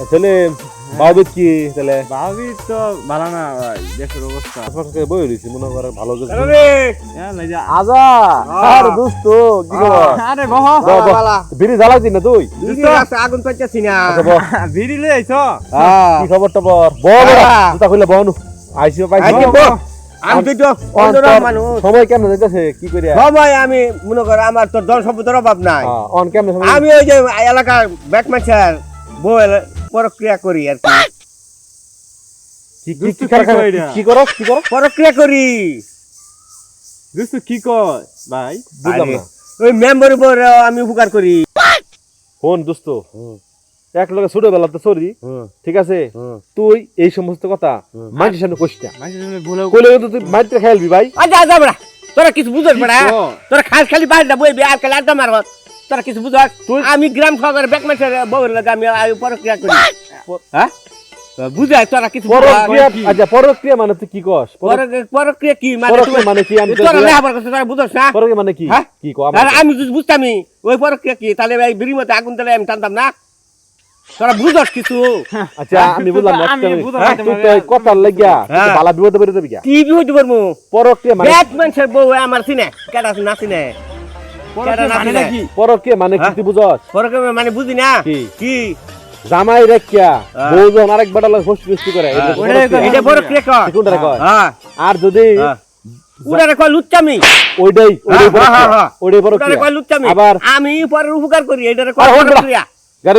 তাহলে বাবু কি তাহলে? ভাবি তো ভালো না ভাই দেশের অবস্থা। আপনাকে বই রয়েছি মনে করে ভালো হ্যাঁ, আজা! আর দোস্ত কি খবর? আরে বহ। বিড়ি জ্বালাইছি না তুই? আগুন পাইতেছি না। আচ্ছা বহ। ভিড়ি লই আইছো? কি খবর টবর বহ জুতা খুলে বহনু আইসিও পাইছি। আমি তো একটু মানুষ। সময় কেমন যাইতেছে? কি করিয়া? সময় আমি মনে করো আমার তো ধন সম্পদের অভাব নাই। হ্যাঁ, অন কেমন আমি ওই যে এলাকার ব্যাটম্যান বউ প্রক্রিয়া করি আর কি। না? করো কি করো প্রক্রিয়া করি। দোস্ত কি কয়? ভাই বুঝলাম না। ওই মেম্বার উপর আমি উপকার করি। ফোন দোস্ত এক লগে ছোটবেলা তো সরি ঠিক আছে? তুই এই সমস্ত কথা মানুষের সামনে কইস না। মানুষের সামনে ভুলেও কইলে কিন্তু তুই মাইতে খেলবি ভাই। আচ্ছা আচ্ছা তোরা কিছু বড়া? কয়? তোরা খাস খালি বাইরে বইবি আর খালি আড্ডা মারবত তোরা কিছু বুঝস? তুই- আমি গ্রাম শহরের ব্যাটম্যান বউর লাগে আমি আমি প্রক্রিয়া করি। হ্যাঁ? বুঝাই তোরা কিছু? আচ্ছা পরক্রিয়া মানে তুই কি কস? পর- পর- প্রক্রিয়া কি? মানে পরক্রিয়া মানে কি? আমি তোরা। লেখাপড়া করছিস, তোরা বুঝস না পরক্রিয়া মানে কি? হ্যাঁ? কি কো? আর আমি যদি বুঝতামই ওই প্রক্রিয়া কি? তাহলে এই বিড়ির মধ্যে আগুন দিলে আমি টানতাম না? তোরা বুঝস কিছু? আচ্ছা আমি বুঝলাম আমি না, তুই এই লাগিয়া হ্যাঁ। বালা বিপদে বেরোতে যাবি কি হইতে পারব পরক্রিয়া মানে ব্যাটম্যান বউ আমার চিনে। কেডা না চিনে? পরকে মানে কি? বুঝস? পরকে মানে বুঝি না? কি? জামাই রেখিয়া বউজন আরেক বেটা লাগে হোস্ট ফিস্টি করে এটা বড় ক্রেকর কোনটা রেকর আর যদি আমি পরের উপকার করি এটা কয় উপকার। করি এটা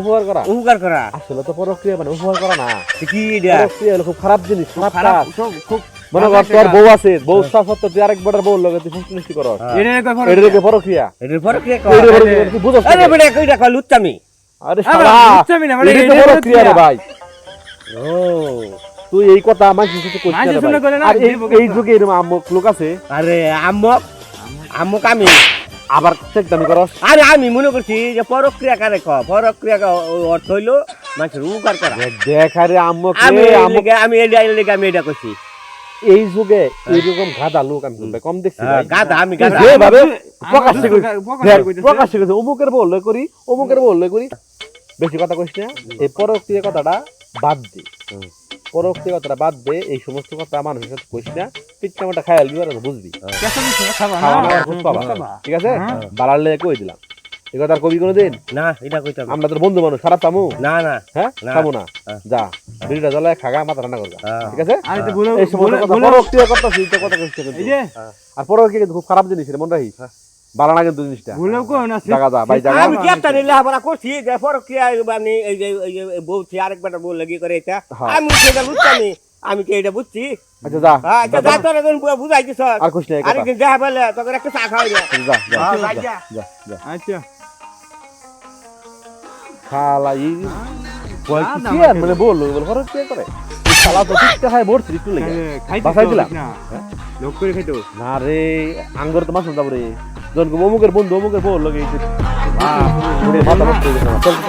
উপহার করা? উপকার করা। আসলে তো পরক্রিয়া মানে উপহার করা না। কি পরক্রিয়া হলো খুব খারাপ জিনিস খারাপ কাজ। খুব মনে কর তোর বউ আছে বউ সত্ত্বেও তুই আরেক বেটার বউ লগে তুই ফুসফুসি করস। হ্যাঁ। এটা কয় ফরক এটা পরক্রিয়া। এটার পরক্রিয়া এইটা কর। তুই বুঝছ আরে বেটা কইটা আরে শালা না, মানে এটা পরক্রিয়া রে ভাই। ও। তুই এই কথা মানুষের সাথে কইছিস মানুষের না আর এই। যুগে এরকম আমক লোক আছে? আরে আম্মক আম্মক আমি। আবার চেক দামি করস। আরে আমি মনে করছি যে পরক্রিয়া কারে ক পরক্রিয়া অর্থ হইল মানুষের উপকার করা। দেখ আরে আমক আমি আমি এটা এই লেগে আমি এটা করছি। এই যুগে এইরকম গাদা লোক আমি কম দেখছি হ্যাঁ, গাধা আমি গাধা। যেভাবে প্রকাশ্যে করি প্রকাশ্যে দেখ, কইতেছে। প্রকাশ্যে কইছে অমুকের বললে করি অমুকের বললে করি। বেশি কথা কইস না এই পরক্রিয়া কথাটা বাদ দে। পরক্রিয়া কথাটা বাদ দে এই সমস্ত কথা মানুষের সাথে কইস না। খাই আলবি আর বুঝবি হ্যাঁ। ঠিক আছে? লেগে কই দিলাম? এ কথা কবি না এটা কইতাম আমরা তোর বন্ধু মানুষ খারাপ না না। হ্যাঁ? খাব না? হ্যাঁ। যা বিড়িটা জ্বালায় খাগা মাথা রান্না করবা হ্যাঁ। ঠিক আছে? আর পরে কি খুব খারাপ জিনিস মনে রাখিস? বাড়া কিন্তু জিনিসটা। যে বউ বউ লাগি করে এটা। আমি আমি কি এটা বুঝছি আচ্ছা যা হ্যাঁ আচ্ছা যা তোর এখন বুঝাইছিস আর কইস না এই কথা আরেকদিন দেখা পেলে তোকে একটা চা আচ্ছা, যা যা হ্যাঁ, যা, যা। যা যা আচ্ছা। শালা এই বল কি আর মানে বল বল খরচ কে করে শালা তো ঠিক খায় মরছি একটু লেগে বাসায় দিলাম? লোক করে খাইতো। না রে আঙ্গর তো মাছ রে অমুকের বন্ধু অমুকের বল লগে যে- মাথা নষ্ট হয়ে গেছে